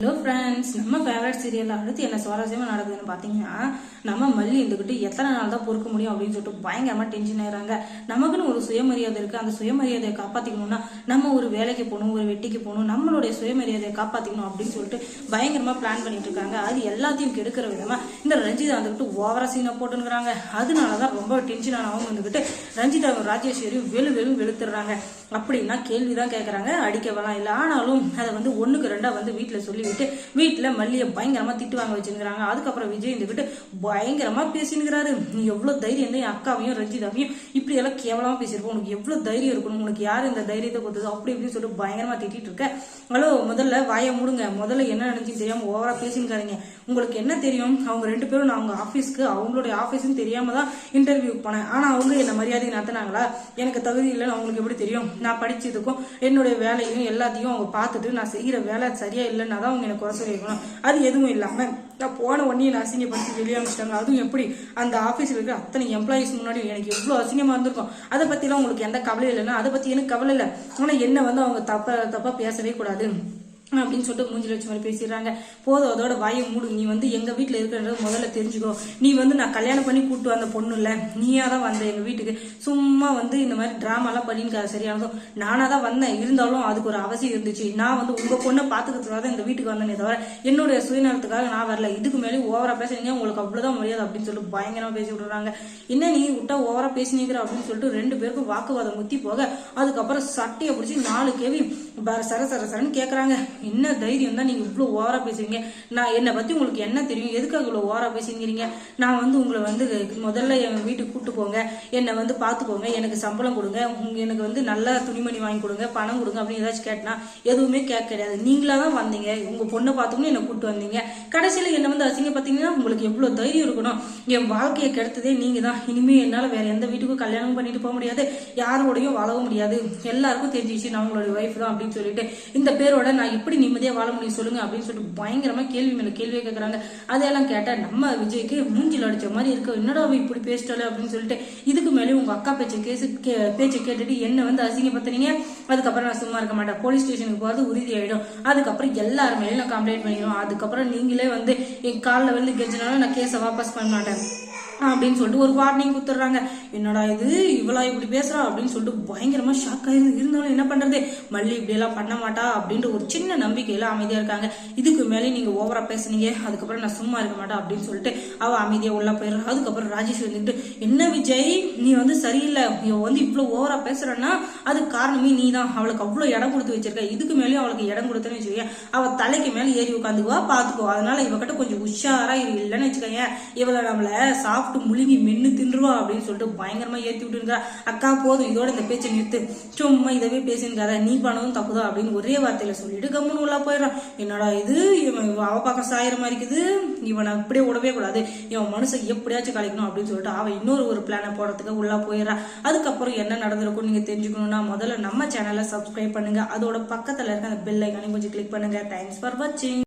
Hello friends நம்ம favourite serial அடுத்து என்ன சுவாரஸ்யமாக நடக்குதுன்னு பார்த்தீங்கன்னா நம்ம மல்லி இருந்துக்கிட்டு எத்தனை நாள் தான் பொறுக்க முடியும் அப்படின்னு சொல்லிட்டு பயங்கரமாக டென்ஷன் ஆயிடுறாங்க. நமக்குன்னு ஒரு சுயமரியாதை இருக்குது அந்த சுயமரியாதையை காப்பாற்றிக்கணும்னா நம்ம ஒரு வேலைக்கு போகணும் ஒரு வெட்டிக்கு போகணும் நம்மளுடைய சுயமரியாதையை காப்பாற்றிக்கணும் அப்படின்னு சொல்லிட்டு பயங்கரமாக பிளான் பண்ணிட்டு இருக்காங்க. அது எல்லாத்தையும் கெடுக்கிற விதமாக இந்த ரஞ்சிதா வந்துக்கிட்டு ஓவரா சீனை போட்டுங்கிறாங்க அதனால தான் ரொம்ப டென்ஷன் ஆனவங்க வந்துக்கிட்டு ரஞ்சிதா ராஜேஸ்வரியும் வெளு வெளு வெளுத்துறாங்க அப்படின்னா கேள்வி தான் கேட்குறாங்க அடிக்கவெல்லாம் இல்லை. ஆனாலும் அதை வந்து ஒன்றுக்கு ரெண்டாக வந்து வீட்டில் சொல்லிவிட்டு வீட்டில் மல்லியை பயங்கரமாக திட்டு வாங்க வச்சுருக்கிறாங்க. அதுக்கப்புறம் விஜய் இருந்துக்கிட்டு பயங்கரமாக பேசினுக்கிறாரு நீ எவ்வளோ தைரியம் தான் என் அக்காவையும் ரஞ்சிதாவையும் இப்படி எல்லாம் கேவலமாக பேசியிருப்போம். உனக்கு எவ்வளோ தைரியம் இருக்கணும்? உனக்கு யார் இந்த தைரியத்தை கொடுத்தது? அப்படி இப்படின்னு சொல்லிட்டு பயங்கரமாக திட்டிட்டு இருக்க. ஹலோ முதல்ல வாயை மூடுங்க. முதல்ல என்ன நினைச்சுன்னு தெரியாமல் ஓவராக பேசினுக்காதீங்க உங்களுக்கு என்ன தெரியும்? அவங்க ரெண்டு பேரும் நான் அவங்க ஆஃபீஸ்க்கு அவங்களுடைய ஆஃபீஸ்னு தெரியாம தான் இன்டர்வியூ போனேன். ஆனால் அவங்க என்ன மரியாதையை நடத்தினாங்களா? எனக்கு தகுதி இல்லைன்னு அவங்களுக்கு எப்படி தெரியும்? நான் படிச்சதுக்கும் என்னுடைய வேலையும் எல்லாத்தையும் அவங்க பார்த்துட்டு நான் செய்கிற வேலை சரியா இல்லைன்னா தான் அவங்க எனக்கு குறை சொல்லியிருக்கணும் அது எதுவும் இல்லாமல் நான் போன உடனே நான் அசிங்கப்படுத்தி வெளியே அனுப்பிச்சிட்டாங்க. அதுவும் எப்படி? அந்த ஆஃபீஸில் இருக்கிற அத்தனை எம்ப்ளாயிஸ் முன்னாடி எனக்கு எவ்வளோ அசிங்கமாக இருந்திருக்கும். அதை பற்றிலாம் உங்களுக்கு எந்த கவலையும் இல்லைன்னா அதை பற்றி எனக்கு கவலை இல்லை. ஆனால் என்ன வந்து அவங்க தப்பா தப்பாக பேசவே கூடாது. அப்படின்னு சொல்லிட்டு மூஞ்சில் வச்ச மாதிரி பேசிடுறாங்க. போதும் அதோட வாயை மூடு. நீ வந்து எங்க வீட்டில் இருக்கிறத முதல்ல தெரிஞ்சுக்கோ. நீ வந்து நான் கல்யாணம் பண்ணி கூப்பிட்டு வந்த பொண்ணு இல்ல நீயா தான் வந்த எங்க வீட்டுக்கு. சும்மா வந்து இந்த மாதிரி டிராமாலாம் பண்ணிருக்காது சரியானதும் நானா தான் வந்தேன். இருந்தாலும் அதுக்கு ஒரு அவசியம் இருந்துச்சு. நான் வந்து உங்க பொண்ணை பாத்துக்கிறதுக்காக தான் இந்த வீட்டுக்கு வந்தேனே தவிர என்னுடைய சுயநலத்துக்காக நான் வரல. இதுக்கு மேலே ஓவரா பேசுறீங்க உங்களுக்கு அவ்வளவுதான் மரியாதை அப்படின்னு சொல்லிட்டு பயங்கரமா பேசி விடுறாங்க. என்ன நீ விட்டா ஓவரா பேசினீங்கிற அப்படின்னு சொல்லிட்டு ரெண்டு பேருக்கும் வாக்குவாதம் முத்தி போக அதுக்கப்புறம் சட்டையை பிடிச்சி நாலு கேவி சர சர சரன்னு கேட்குறாங்க என்ன தைரியம் தான் நீங்க இவ்வளவு ஓவரா பேசுவீங்க நான் என்னை பத்தி உங்களுக்கு என்ன தெரியும்? எதுக்காக இவ்வளவு ஓவரா பேசுங்கிறீங்க நான் வந்து உங்களை வந்து முதல்ல என் வீட்டுக்கு கூட்டு போங்க. என்னை வந்து பார்த்துக்கோங்க எனக்கு சம்பளம் கொடுங்க. உங்க எனக்கு வந்து நல்ல துணிமணி வாங்கி கொடுங்க. பணம் கொடுங்க அப்படின்னு ஏதாச்சும் கேட்டனா எதுவுமே கேட்க கிடையாது. நீங்களா தான் வந்தீங்க. உங்க பொண்ணை பார்த்துக்கணும் என்னை கூப்பிட்டு வந்தீங்க. கடைசியில என்ன வந்து அசிங்க பார்த்தீங்கன்னா உங்களுக்கு எவ்வளவு தைரியம் இருக்கணும்? என் வாழ்க்கையை கெடுத்ததே நீங்க தான். இனிமே என்னால வேற எந்த வீட்டுக்கும் கல்யாணம் பண்ணிட்டு போக முடியாது. யாரோடையும் வாழவும் முடியாது. எல்லாருக்கும் தெரிஞ்சிச்சு நான் உங்களுடைய ஒய்ஃப் தான் அப்படின்னு சொல்லிட்டு. இந்த பேரோட நான் எப்படி நிம்மதியா வாழ முடியும் சொல்லுங்க அப்படின்னு சொல்லிட்டு பயங்கரமா கேள்வி மேல கேள்வியை கேட்கறாங்க அதையெல்லாம் கேட்டா நம்ம விஜய்க்கு மூஞ்சில் அடிச்ச மாதிரி இருக்க என்னடா இப்படி பேசிட்டாலே அப்படின்னு சொல்லிட்டு இதுக்கு மேலே உங்க அக்கா பேச்சை கேசு கே- பேச்சை கேட்டுட்டு என்ன வந்து அசிங்கப்படுத்துனீங்க. அதுக்கப்புறம் நான் சும்மா இருக்க மாட்டேன். போலீஸ் ஸ்டேஷனுக்கு போகிறது உறுதி ஆயிடும். அதுக்கப்புறம் எல்லார் மேலேயும் நான் கம்ப்ளைண்ட் பண்ணிடுவோம் அதுக்கப்புறம் நீங்களே வந்து என் காலில் வந்து கெஞ்சினாலும் நான் கேஸை வாபஸ் பண்ண மாட்டேன். அப்படின்னு சொல்லிட்டு ஒரு வார்னிங் கொடுத்துட்றாங்க. என்னடா இது? இவளா இப்படி பேசுறா? அப்படின்னு சொல்லிட்டு பயங்கரமா ஷாக் ஆயிருந்து இருந்தாலும் என்ன பண்றது? மல்லி இப்படி எல்லாம் பண்ண மாட்டா அப்படின்ற ஒரு சின்ன நம்பிக்கையில அமைதியா இருக்காங்க. இதுக்கு மேலே நீங்க ஓவரா பேசுனீங்க. அதுக்கப்புறம் நான் சும்மா இருக்க மாட்டேன் அப்படின்னு சொல்லிட்டு அவ அமைதியா உள்ள போயிடுறா. அதுக்கப்புறம் ராஜேஷ் வந்துட்டு என்ன விஜய்? நீ வந்து சரியில்லை. இவ வந்து இவ்வளவு ஓவரா பேசுகிறேன்னா அதுக்கு காரணமே நீ தான் அவளுக்கு அவ்வளவு இடம் கொடுத்து வச்சிருக்க. இதுக்கு மேலேயும் அவளுக்கு இடம் கொடுத்தேன்னு வச்சுக்கோங்க அவ தலைக்கு மேல ஏறி உட்காந்துக்குவா. பார்த்துக்குவா அதனால இவகிட்ட கொஞ்சம் உஷாரா இரு இல்லைன்னு வச்சுக்கோங்க இவளை நம்மள சாப்பிட்டு முழுங்கி மென்னு தின்றுவா அப்படின்னு சொல்லிட்டு பயங்கரமா ஏத்தி விட்டுருக்கா அக்கா போதும் இதோட இந்த பேச்சை நிறுத்து. சும்மா இதவே பேசியிருக்காத நீ பண்ணதும் தப்புதான் அப்படின்னு ஒரே வார்த்தையில சொல்லிட்டு கம்முன்னு உள்ளா போயிடுறான். என்னடா இது? இவன் அவ பக்கம் சாயிற மாதிரி இருக்குது. இவனை அப்படியே விடவே கூடாது. இவன் மனுஷன் எப்படியாச்சும் கலைக்கணும் அப்படின்னு சொல்லிட்டு அவன் இன்னொரு ஒரு பிளானை போடுறதுக்கு உள்ளா போயிடுறான். அதுக்கப்புறம் என்ன நடந்திருக்கும் நீங்க தெரிஞ்சுக்கணும்னா முதல்ல நம்ம சேனலை சப்ஸ்கிரைப் பண்ணுங்க. அதோட பக்கத்துல இருக்க அந்த பெல் ஐக்கானையும் கொஞ்சம் கிளிக் பண்ணுங்க. தேங்க்ஸ் ஃபார் வாட்சிங்